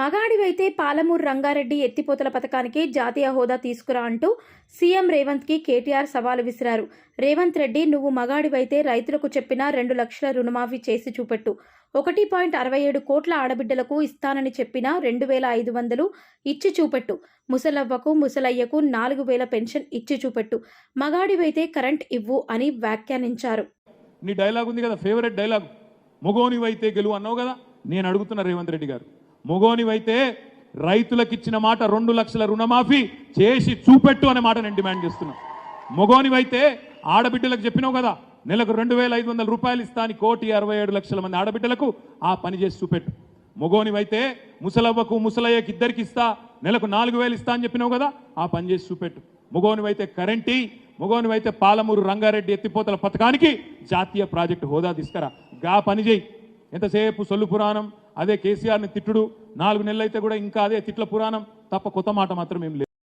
మగాడివైతే పాలమూరు రంగారెడ్డి ఎత్తిపోతల పథకానికి జాతీయ హోదా తీసుకురా అంటూ సీఎం రేవంత్కి కేటీఆర్ సవాలు విసిరారు. రేవంత్ రెడ్డి నువ్వు మగాడివైతే రైతులకు చెప్పిన రెండు లక్షల రుణమాఫీ చేసి చూపెట్టు. ఒకటి పాయింట్ అరవై ఏడు కోట్ల ఆడబిడ్డలకు ఇస్తానని చెప్పిన రెండు వేల ఐదు వందలు ఇచ్చి చూపెట్టు. ముసలవ్వకు ముసలయ్యకు నాలుగు వేల పెన్షన్ ఇచ్చి చూపెట్టు. మగాడివైతే కరెంట్ ఇవ్వు అని వ్యాఖ్యానించారు. నీ డైలాగ్ ఉంది కదా ఫేవరెట్ డైలాగ్. మొగోనివైతే గెలువు అన్నావు కదా నేను అడుగుతున్నా రేవంత్ రెడ్డి గారు. మొగోనివైతే రైతులకు ఇచ్చిన మాట రెండు లక్షల రుణమాఫీ చేసి చూపెట్టు అనే మాట నేను డిమాండ్ చేస్తున్నా. మొగోనివైతే ఆడబిడ్డలకు చెప్పినావు కదా నెలకు రెండు వేల ఐదు వందల రూపాయలు ఇస్తాను అని కోటి అరవై ఏడు లక్షల మంది ఆడబిడ్డలకు ఆ పని చేసి చూపెట్టు. మొగోనివైతే ముసలవ్వకు ముసలయ్యకి ఇద్దరికి ఇస్తా నెలకు నాలుగు వేలు ఇస్తా అని చెప్పినావు కదా ఆ పని చేసి చూపెట్టు. మొగోనివైతే కరెంటీ మొగోనివైతే పాలమూరు రంగారెడ్డి ఎత్తిపోతల పథకానికి జాతీయ ప్రాజెక్టు హోదా తీసుకురా. గా పని చేయి. ఎంతసేపు సొల్లు పురాణం? అదే కేసీఆర్ని తిట్టుడు. నాలుగు నెలలు అయితే కూడా ఇంకా అదే తిట్ల పురాణం. తప్ప కొత్త మాట మాత్రం ఏం లేదు.